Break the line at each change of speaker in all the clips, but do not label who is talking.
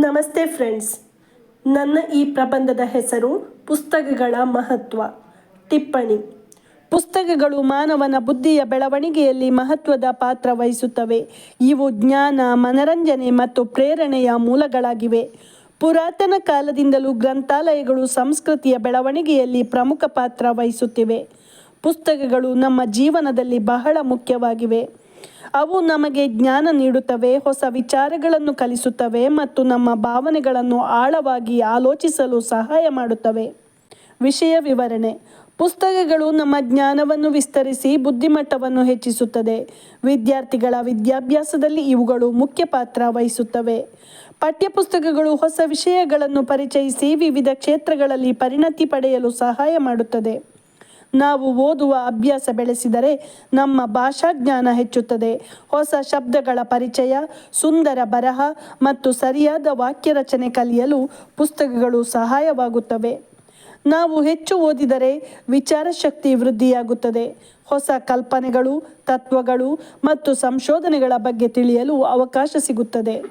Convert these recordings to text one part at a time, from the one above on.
ನಮಸ್ತೆ ಫ್ರೆಂಡ್ಸ್. ನನ್ನ ಈ ಪ್ರಬಂಧದ ಹೆಸರು ಪುಸ್ತಕಗಳ ಮಹತ್ವ. ಟಿಪ್ಪಣಿ. ಪುಸ್ತಕಗಳು ಮಾನವನ ಬುದ್ಧಿಯ ಬೆಳವಣಿಗೆಯಲ್ಲಿ ಮಹತ್ವದ ಪಾತ್ರ ವಹಿಸುತ್ತವೆ. ಇವು ಜ್ಞಾನ, ಮನರಂಜನೆ ಮತ್ತು ಪ್ರೇರಣೆಯ ಮೂಲಗಳಾಗಿವೆ. ಪುರಾತನ ಕಾಲದಿಂದಲೂ ಗ್ರಂಥಾಲಯಗಳು ಸಂಸ್ಕೃತಿಯ ಬೆಳವಣಿಗೆಯಲ್ಲಿ ಪ್ರಮುಖ ಪಾತ್ರ ವಹಿಸುತ್ತಿವೆ. ಪುಸ್ತಕಗಳು ನಮ್ಮ ಜೀವನದಲ್ಲಿ ಬಹಳ ಮುಖ್ಯವಾಗಿವೆ. ಅವು ನಮಗೆ ಜ್ಞಾನ ನೀಡುತ್ತವೆ, ಹೊಸ ವಿಚಾರಗಳನ್ನು ಕಲಿಸುತ್ತವೆ ಮತ್ತು ನಮ್ಮ ಭಾವನೆಗಳನ್ನು ಆಳವಾಗಿ ಆಲೋಚಿಸಲು ಸಹಾಯ ಮಾಡುತ್ತವೆ. ವಿಷಯ ವಿವರಣೆ. ಪುಸ್ತಕಗಳು ನಮ್ಮ ಜ್ಞಾನವನ್ನು ವಿಸ್ತರಿಸಿ ಬುದ್ಧಿಮಟ್ಟವನ್ನು ಹೆಚ್ಚಿಸುತ್ತದೆ. ವಿದ್ಯಾರ್ಥಿಗಳ ವಿದ್ಯಾಭ್ಯಾಸದಲ್ಲಿ ಇವುಗಳು ಮುಖ್ಯ ಪಾತ್ರ ವಹಿಸುತ್ತವೆ. ಪಠ್ಯಪುಸ್ತಕಗಳು ಹೊಸ ವಿಷಯಗಳನ್ನು ಪರಿಚಯಿಸಿ ವಿವಿಧ ಕ್ಷೇತ್ರಗಳಲ್ಲಿ ಪರಿಣತಿ ಪಡೆಯಲು ಸಹಾಯ ಮಾಡುತ್ತದೆ. ನಾವು ಓದುವ ಅಭ್ಯಾಸ ಬೆಳೆಸಿದರೆ ನಮ್ಮ ಭಾಷಾ ಜ್ಞಾನ ಹೆಚ್ಚುತ್ತದೆ. ಹೊಸ ಶಬ್ದಗಳ ಪರಿಚಯ, ಸುಂದರ ಬರಹ ಮತ್ತು ಸರಿಯಾದ ವಾಕ್ಯ ರಚನೆ ಕಲಿಯಲು ಪುಸ್ತಕಗಳು ಸಹಾಯವಾಗುತ್ತವೆ. ನಾವು ಹೆಚ್ಚು ಓದಿದರೆ ವಿಚಾರ ಶಕ್ತಿ ವೃದ್ಧಿಯಾಗುತ್ತದೆ. ಹೊಸ ಕಲ್ಪನೆಗಳು, ತತ್ವಗಳು ಮತ್ತು ಸಂಶೋಧನೆಗಳ ಬಗ್ಗೆ ತಿಳಿಯಲು ಅವಕಾಶ ಸಿಗುತ್ತದೆ.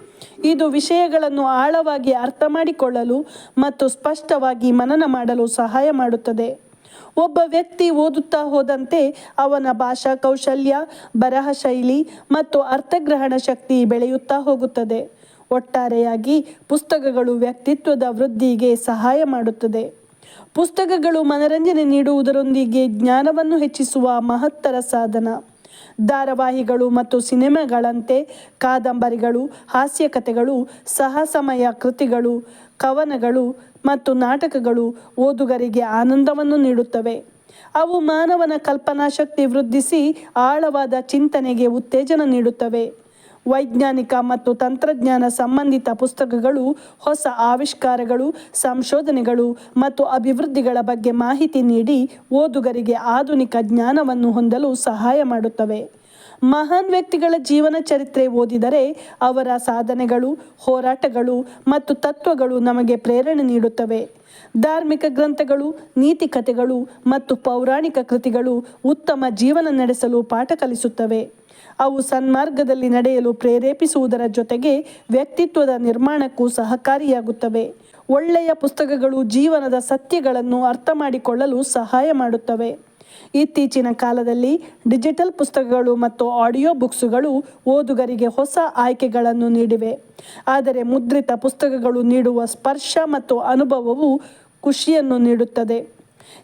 ಇದು ವಿಷಯಗಳನ್ನು ಆಳವಾಗಿ ಅರ್ಥ ಮಾಡಿಕೊಳ್ಳಲು ಮತ್ತು ಸ್ಪಷ್ಟವಾಗಿ ಮನನ ಮಾಡಲು ಸಹಾಯ ಮಾಡುತ್ತದೆ. ಒಬ್ಬ ವ್ಯಕ್ತಿ ಓದುತ್ತಾ ಹೋದಂತೆ ಅವನ ಭಾಷಾ ಕೌಶಲ್ಯ, ಬರಹ ಶೈಲಿ ಮತ್ತು ಅರ್ಥಗ್ರಹಣ ಶಕ್ತಿ ಬೆಳೆಯುತ್ತಾ ಹೋಗುತ್ತದೆ. ಒಟ್ಟಾರೆಯಾಗಿ ಪುಸ್ತಕಗಳು ವ್ಯಕ್ತಿತ್ವದ ವೃದ್ಧಿಗೆ ಸಹಾಯ ಮಾಡುತ್ತದೆ. ಪುಸ್ತಕಗಳು ಮನರಂಜನೆ ನೀಡುವುದರೊಂದಿಗೆ ಜ್ಞಾನವನ್ನು ಹೆಚ್ಚಿಸುವ ಮಹತ್ತರ ಸಾಧನ. ಧಾರಾವಾಹಿಗಳು ಮತ್ತು ಸಿನಿಮಾಗಳಂತೆ ಕಾದಂಬರಿಗಳು ಹಾಸ್ಯ ಕಥೆಗಳು ಸಾಹಸಮಯ ಕೃತಿಗಳು, ಕವನಗಳು ಮತ್ತು ನಾಟಕಗಳು ಓದುಗರಿಗೆ ಆನಂದವನ್ನು ನೀಡುತ್ತವೆ. ಅವು ಮಾನವನ ಕಲ್ಪನಾ ಶಕ್ತಿ ವೃದ್ಧಿಸಿ ಆಳವಾದ ಚಿಂತನೆಗೆ ಉತ್ತೇಜನ ನೀಡುತ್ತವೆ. ವೈಜ್ಞಾನಿಕ ಮತ್ತು ತಂತ್ರಜ್ಞಾನ ಸಂಬಂಧಿತ ಪುಸ್ತಕಗಳು, ಹೊಸ ಆವಿಷ್ಕಾರಗಳು, ಸಂಶೋಧನೆಗಳು ಮತ್ತು ಅಭಿವೃದ್ಧಿಗಳ ಬಗ್ಗೆ ಮಾಹಿತಿ ನೀಡಿ ಓದುಗರಿಗೆ ಆಧುನಿಕ ಜ್ಞಾನವನ್ನು ಹೊಂದಲು ಸಹಾಯ ಮಾಡುತ್ತವೆ. ಮಹಾನ್ ವ್ಯಕ್ತಿಗಳ ಜೀವನ ಚರಿತ್ರೆ ಓದಿದರೆ ಅವರ ಸಾಧನೆಗಳು, ಹೋರಾಟಗಳು ಮತ್ತು ತತ್ವಗಳು ನಮಗೆ ಪ್ರೇರಣೆ ನೀಡುತ್ತವೆ. ಧಾರ್ಮಿಕ ಗ್ರಂಥಗಳು, ನೀತಿ ಕಥೆಗಳು ಮತ್ತು ಪೌರಾಣಿಕ ಕೃತಿಗಳು ಉತ್ತಮ ಜೀವನ ನಡೆಸಲು ಪಾಠ ಕಲಿಸುತ್ತವೆ. ಅವು ಸನ್ಮಾರ್ಗದಲ್ಲಿ ನಡೆಯಲು ಪ್ರೇರೇಪಿಸುವುದರ ಜೊತೆಗೆ ವ್ಯಕ್ತಿತ್ವದ ನಿರ್ಮಾಣಕ್ಕೂ ಸಹಕಾರಿಯಾಗುತ್ತವೆ. ಒಳ್ಳೆಯ ಪುಸ್ತಕಗಳು ಜೀವನದ ಸತ್ಯಗಳನ್ನು ಅರ್ಥ ಮಾಡಿಕೊಳ್ಳಲು ಸಹಾಯ ಮಾಡುತ್ತವೆ. ಇತ್ತೀಚಿನ ಕಾಲದಲ್ಲಿ ಡಿಜಿಟಲ್ ಪುಸ್ತಕಗಳು ಮತ್ತು ಆಡಿಯೋ ಬುಕ್ಸುಗಳು ಓದುಗರಿಗೆ ಹೊಸ ಆಯ್ಕೆಗಳನ್ನು ನೀಡಿವೆ. ಆದರೆ ಮುದ್ರಿತ ಪುಸ್ತಕಗಳು ನೀಡುವ ಸ್ಪರ್ಶ ಮತ್ತು ಅನುಭವವು ಖುಷಿಯನ್ನು ನೀಡುತ್ತದೆ.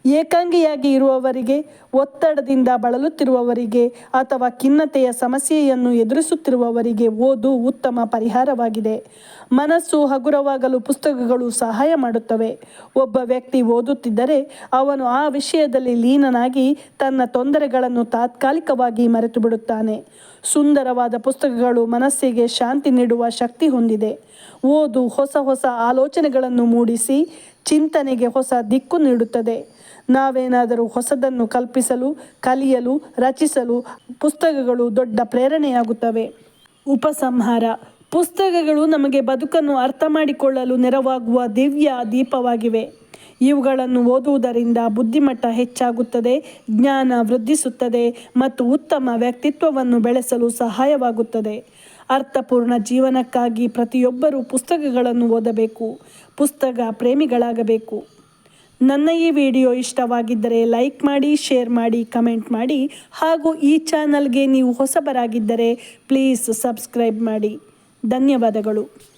ಏಕಾಂಗಿಯಾಗಿ ಇರುವವರಿಗೆ, ಒತ್ತಡದಿಂದ ಬಳಲುತ್ತಿರುವವರಿಗೆ ಅಥವಾ ಖಿನ್ನತೆಯ ಸಮಸ್ಯೆಯನ್ನು ಎದುರಿಸುತ್ತಿರುವವರಿಗೆ ಓದು ಉತ್ತಮ ಪರಿಹಾರವಾಗಿದೆ. ಮನಸ್ಸು ಹಗುರವಾಗಲು ಪುಸ್ತಕಗಳು ಸಹಾಯ ಮಾಡುತ್ತವೆ. ಒಬ್ಬ ವ್ಯಕ್ತಿ ಓದುತ್ತಿದ್ದರೆ ಅವನು ಆ ವಿಷಯದಲ್ಲಿ ಲೀನನಾಗಿ ತನ್ನ ತೊಂದರೆಗಳನ್ನು ತಾತ್ಕಾಲಿಕವಾಗಿ ಮರೆತು ಬಿಡುತ್ತಾನೆ ಸುಂದರವಾದ ಪುಸ್ತಕಗಳು ಮನಸ್ಸಿಗೆ ಶಾಂತಿ ನೀಡುವ ಶಕ್ತಿ ಹೊಂದಿದೆ. ಓದು ಹೊಸ ಹೊಸ ಆಲೋಚನೆಗಳನ್ನು ಮೂಡಿಸಿ ಚಿಂತನೆಗೆ ಹೊಸ ದಿಕ್ಕು ನೀಡುತ್ತದೆ. ನಾವೇನಾದರೂ ಹೊಸದನ್ನು ಕಲ್ಪಿಸಲು, ಕಲಿಯಲು, ರಚಿಸಲು ಪುಸ್ತಕಗಳು ದೊಡ್ಡ ಪ್ರೇರಣೆಯಾಗುತ್ತವೆ. ಉಪಸಂಹಾರ. ಪುಸ್ತಕಗಳು ನಮಗೆ ಬದುಕನ್ನು ಅರ್ಥ ಮಾಡಿಕೊಳ್ಳಲು ನೆರವಾಗುವ ದಿವ್ಯ ದೀಪವಾಗಿವೆ. ಇವುಗಳನ್ನು ಓದುವುದರಿಂದ ಬುದ್ಧಿಮಟ್ಟ ಹೆಚ್ಚಾಗುತ್ತದೆ, ಜ್ಞಾನ ವೃದ್ಧಿಸುತ್ತದೆ ಮತ್ತು ಉತ್ತಮ ವ್ಯಕ್ತಿತ್ವವನ್ನು ಬೆಳೆಸಲು ಸಹಾಯವಾಗುತ್ತದೆ. ಅರ್ಥಪೂರ್ಣ ಜೀವನಕ್ಕಾಗಿ ಪ್ರತಿಯೊಬ್ಬರೂ ಪುಸ್ತಕಗಳನ್ನು ಓದಬೇಕು, ಪುಸ್ತಕ ಪ್ರೇಮಿಗಳಾಗಬೇಕು. ನನ್ನ ಈ ವಿಡಿಯೋ ಇಷ್ಟವಾಗಿದ್ದರೆ ಲೈಕ್ ಮಾಡಿ, ಶೇರ್ ಮಾಡಿ, ಕಮೆಂಟ್ ಮಾಡಿ ಹಾಗೂ ಈ ಚಾನಲ್ಗೆ ನೀವು ಹೊಸಬರಾಗಿದ್ದರೆ ಪ್ಲೀಸ್ ಸಬ್ಸ್ಕ್ರೈಬ್ ಮಾಡಿ. ಧನ್ಯವಾದಗಳು.